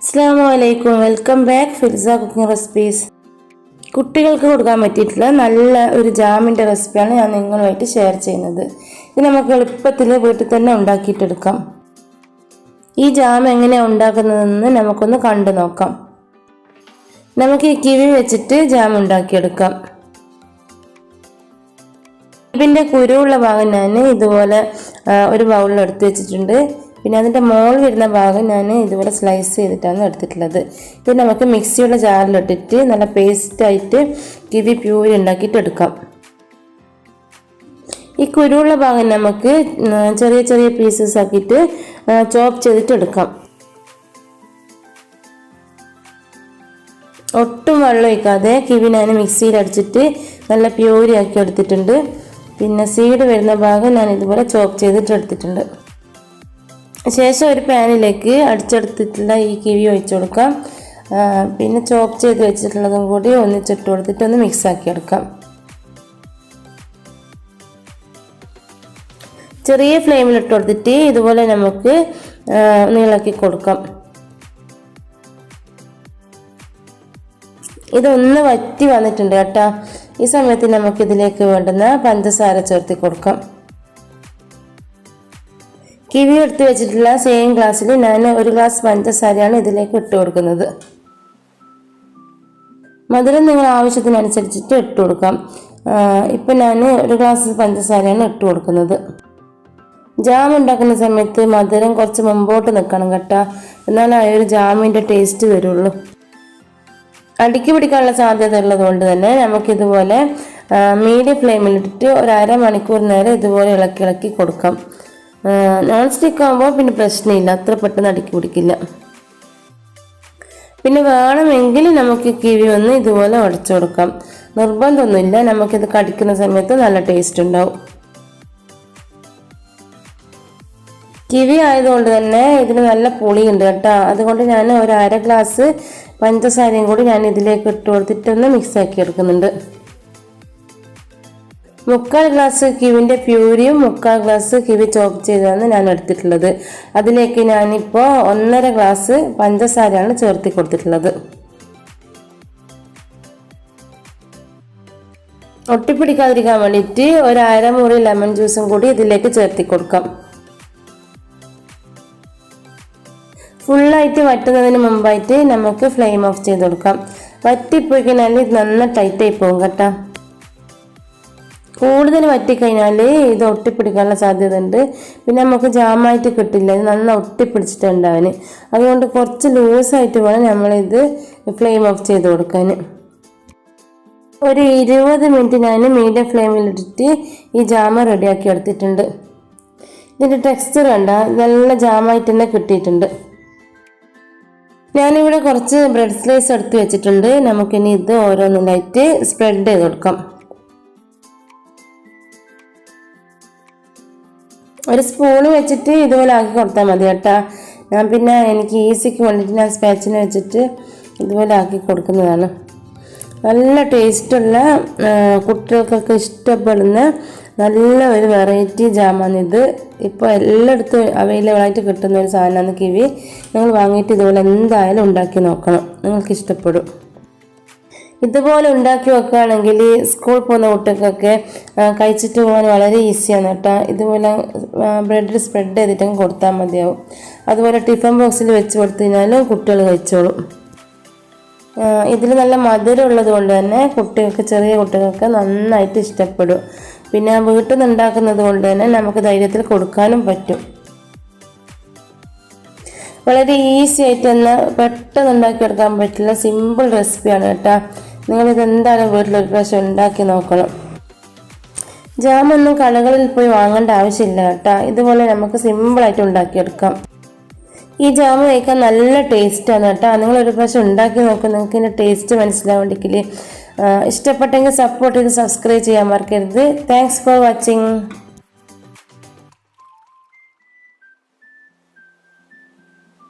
അസ്സാം വലൈക്കും welcome back Filsa cooking recipes. കുട്ടികൾക്ക് കൊടുക്കാൻ പറ്റിയിട്ടുള്ള നല്ല ഒരു ജാമിന്റെ റെസിപ്പിയാണ് ഞാൻ നിങ്ങളുമായിട്ട് ഷെയർ ചെയ്യുന്നത്. ഇത് നമുക്ക് എളുപ്പത്തിൽ വീട്ടിൽ തന്നെ ഉണ്ടാക്കിയിട്ടെടുക്കാം. ഈ ജാം എങ്ങനെയാണ് ഉണ്ടാക്കുന്നതെന്ന് നമുക്കൊന്ന് കണ്ടു നോക്കാം. നമുക്ക് ഈ കിവി വെച്ചിട്ട് ജാം ഉണ്ടാക്കിയെടുക്കാം. ഇതിന്റെ കുരുവുള്ള ഭാഗം ഞാൻ ഇതുപോലെ ഒരു ബൗളിൽ എടുത്ത് വെച്ചിട്ടുണ്ട്. പിന്നെ അതിന്റെ മോൾ വരുന്ന ഭാഗം ഞാൻ ഇതുപോലെ സ്ലൈസ് ചെയ്തിട്ടാണ് എടുത്തിട്ടുള്ളത്. ഇത് നമുക്ക് മിക്സിയുള്ള ജാറിലിട്ടിട്ട് നല്ല പേസ്റ്റായിട്ട് കിവി പ്യൂരി ഉണ്ടാക്കിയിട്ട് എടുക്കാം. ഈ കുരുവുള്ള ഭാഗം നമുക്ക് ചെറിയ ചെറിയ പീസസ് ആക്കിയിട്ട് ചോപ്പ് ചെയ്തിട്ട് എടുക്കാം. ഒട്ടും വെള്ളം ഒഴിക്കാതെ കിവി ഞാൻ മിക്സിയിൽ അടിച്ചിട്ട് നല്ല പ്യൂരി ആക്കി എടുത്തിട്ടുണ്ട്. പിന്നെ സീഡ് വരുന്ന ഭാഗം ഞാൻ ഇതുപോലെ ചോപ്പ് ചെയ്തിട്ട് എടുത്തിട്ടുണ്ട്. ശേഷം ഒരു പാനിലേക്ക് അടിച്ചെടുത്തിട്ടുള്ള ഈ കിവി ഒഴിച്ചു കൊടുക്കാം. പിന്നെ ചോപ്പ് ചെയ്ത് വെച്ചിട്ടുള്ളതും കൂടി ഒന്നിച്ചിട്ട് കൊടുത്തിട്ട് ഒന്ന് മിക്സ് ആക്കി എടുക്കാം. ചെറിയ ഫ്ലെയിമിൽ ഇട്ട് കൊടുത്തിട്ട് ഇതുപോലെ നമുക്ക് നീളക്കി കൊടുക്കാം. ഇതൊന്ന് വറ്റി വന്നിട്ടുണ്ട് കേട്ടോ. ഈ സമയത്ത് നമുക്ക് ഇതിലേക്ക് വേണ്ടുന്ന പഞ്ചസാര ചേർത്തി കൊടുക്കാം. കിവി എടുത്ത് വെച്ചിട്ടുള്ള സെയിം ഗ്ലാസ്സിൽ ഞാൻ ഒരു ഗ്ലാസ് പഞ്ചസാരയാണ് ഇതിലേക്ക് ഇട്ട് കൊടുക്കുന്നത്. മധുരം നിങ്ങൾ ആവശ്യത്തിനനുസരിച്ചിട്ട് ഇട്ട് കൊടുക്കാം. ഇപ്പം ഞാൻ ഒരു ഗ്ലാസ് പഞ്ചസാരയാണ് ഇട്ട് കൊടുക്കുന്നത്. ജാം ഉണ്ടാക്കുന്ന സമയത്ത് മധുരം കുറച്ച് മുമ്പോട്ട് നിൽക്കണം കേട്ടോ. എന്നാലേ ആ ഒരു ജാമിന്റെ ടേസ്റ്റ് വരുള്ളൂ. അടുക്കി പിടിക്കാനുള്ള സാധ്യത ഉള്ളതുകൊണ്ട് തന്നെ നമുക്കിതുപോലെ മീഡിയം ഫ്ലെയിമിലിട്ടിട്ട് ഒരു അരമണിക്കൂർ നേരം ഇതുപോലെ ഇളക്കി ഇളക്കി കൊടുക്കാം. നോൺ സ്റ്റിക്ക് ആകുമ്പോൾ പിന്നെ പ്രശ്നമില്ല. അത്ര പെട്ടെന്ന് അടുക്കി പിടിക്കില്ല. പിന്നെ വേണമെങ്കിൽ നമുക്ക് കിവി ഒന്ന് ഇതുപോലെ ഉടച്ചു കൊടുക്കാം. നിർബന്ധമൊന്നുമില്ല. നമുക്കിത് കടിക്കുന്ന സമയത്ത് നല്ല ടേസ്റ്റ് ഉണ്ടാവും. കിവി ആയതുകൊണ്ട് തന്നെ ഇതിന് നല്ല പുളിയുണ്ട് കേട്ടോ. അതുകൊണ്ട് ഞാൻ ഒരു അര ഗ്ലാസ് പഞ്ചസാരയും കൂടി ഞാൻ ഇതിലേക്ക് ഇട്ട് കൊടുത്തിട്ടൊന്ന് മിക്സ് ആക്കി എടുക്കുന്നുണ്ട്. മുക്കാൽ ഗ്ലാസ് കിവിന്റെ പ്യൂരിയും മുക്കാൽ ഗ്ലാസ് കിവി ചോപ്പ് ചെയ്താണ് ഞാൻ എടുത്തിട്ടുള്ളത്. അതിലേക്ക് ഞാനിപ്പോൾ ഒന്നര ഗ്ലാസ് പഞ്ചസാരയാണ് ചേർത്തി കൊടുത്തിട്ടുള്ളത്. ഒട്ടിപ്പിടിക്കാതിരിക്കാൻ വേണ്ടിയിട്ട് ഒരു അരമുറി ലെമൺ ജ്യൂസും കൂടി ഇതിലേക്ക് ചേർത്തി കൊടുക്കാം. ഫുള്ളായിട്ട് വറ്റുന്നതിന് മുമ്പായിട്ട് നമുക്ക് ഫ്ലെയിം ഓഫ് ചെയ്ത് കൊടുക്കാം. വറ്റിപ്പോയി കഴിഞ്ഞാൽ ഇത് നന്ന ടൈറ്റായി പോകും കേട്ടോ. കൂടുതൽ വറ്റിക്കഴിഞ്ഞാൽ ഇത് ഒട്ടിപ്പിടിക്കാനുള്ള സാധ്യത ഉണ്ട് പിന്നെ നമുക്ക് ജാമായിട്ട് കിട്ടില്ല. ഇത് നന്ന അവന് അതുകൊണ്ട് കുറച്ച് ലൂസായിട്ട് വേണം നമ്മളിത് ഫ്ലെയിം ഓഫ് ചെയ്ത് കൊടുക്കാൻ ഒരു ഇരുപത് മിനിറ്റ് ഞാൻ മീഡിയം ഫ്ലെയിമിലിട്ടിട്ട് ഈ ജാമ റെഡിയാക്കി എടുത്തിട്ടുണ്ട്. ഇതിന്റെ ടെക്സ്ചർ കണ്ട നല്ല ജാമായിട്ട് തന്നെ കിട്ടിയിട്ടുണ്ട്. ഞാനിവിടെ കുറച്ച് ബ്രെഡ് സ്ലൈസ് എടുത്ത് വെച്ചിട്ടുണ്ട്. നമുക്കിനി ഇത് ഓരോന്നിനായിട്ട് സ്പ്രെഡ് ചെയ്ത് കൊടുക്കാം. ഒരു സ്പൂൺ വെച്ചിട്ട് ഇതുപോലെ ആക്കി കൊടുത്താൽ മതി കേട്ടോ. ഞാൻ പിന്നെ എനിക്ക് ഈസിക്ക് വേണ്ടിയിട്ട് ഞാൻ സ്പാച്ചിന് വെച്ചിട്ട് ഇതുപോലെ ആക്കി കൊടുക്കുന്നതാണ്. നല്ല ടേസ്റ്റുള്ള കുട്ടികൾക്കൊക്കെ ഇഷ്ടപ്പെടുന്ന നല്ല ഒരു വെറൈറ്റി ജാമാണിത് ഇപ്പോൾ എല്ലായിടത്തും അവൈലബിൾ ആയിട്ട് കിട്ടുന്ന ഒരു സാധനമാണ് കിവി. നിങ്ങൾ വാങ്ങിയിട്ട് ഇതുപോലെ എന്തായാലും ഉണ്ടാക്കി നോക്കണം. നിങ്ങൾക്ക് ഇഷ്ടപ്പെടും. ഇതുപോലെ ഉണ്ടാക്കി വെക്കുകയാണെങ്കിൽ സ്കൂൾ പോകുന്ന കുട്ടികൾക്കൊക്കെ കഴിച്ചിട്ട് പോകാൻ വളരെ ഈസിയാണ് കേട്ടോ. ഇതുപോലെ ബ്രെഡിൽ സ്പ്രെഡ് ചെയ്തിട്ടും കൊടുത്താൽ മതിയാവും. അതുപോലെ ടിഫിൻ ബോക്സിൽ വെച്ച് കൊടുത്തു കഴിഞ്ഞാലും കുട്ടികൾ കഴിച്ചോളും. ഇതിൽ നല്ല മധുരം ഉള്ളത് കൊണ്ട് തന്നെ കുട്ടികൾക്ക് ചെറിയ കുട്ടികൾക്ക് നന്നായിട്ട് ഇഷ്ടപ്പെടും. പിന്നെ വീട്ടിൽ നിന്ന് ഉണ്ടാക്കുന്നത് കൊണ്ട് തന്നെ നമുക്ക് ധൈര്യത്തിൽ കൊടുക്കാനും പറ്റും. വളരെ ഈസി ആയിട്ട് തന്നെ പെട്ടെന്ന് ഉണ്ടാക്കിയെടുക്കാൻ പറ്റുന്ന സിമ്പിൾ റെസിപ്പിയാണ് കേട്ടോ. നിങ്ങളിത് എന്തായാലും വീട്ടിലൊരു പ്രാവശ്യം ഉണ്ടാക്കി നോക്കണം. ജാമൊന്നും കടകളിൽ പോയി വാങ്ങേണ്ട ആവശ്യമില്ല കേട്ടോ. ഇതുപോലെ നമുക്ക് സിമ്പിളായിട്ട് ഉണ്ടാക്കിയെടുക്കാം. ഈ ജാമ് കഴിക്കാൻ നല്ല ടേസ്റ്റാണ് കേട്ടോ. നിങ്ങൾ ഒരു പ്രാവശ്യം ഉണ്ടാക്കി നോക്കും നിങ്ങൾക്ക് ഇതിന്റെ ടേസ്റ്റ് മനസ്സിലാവേണ്ടെങ്കിൽ ഇഷ്ടപ്പെട്ടെങ്കിൽ സപ്പോർട്ട് ചെയ്ത് സബ്സ്ക്രൈബ് ചെയ്യാൻ മറക്കരുത്. Thanks for watching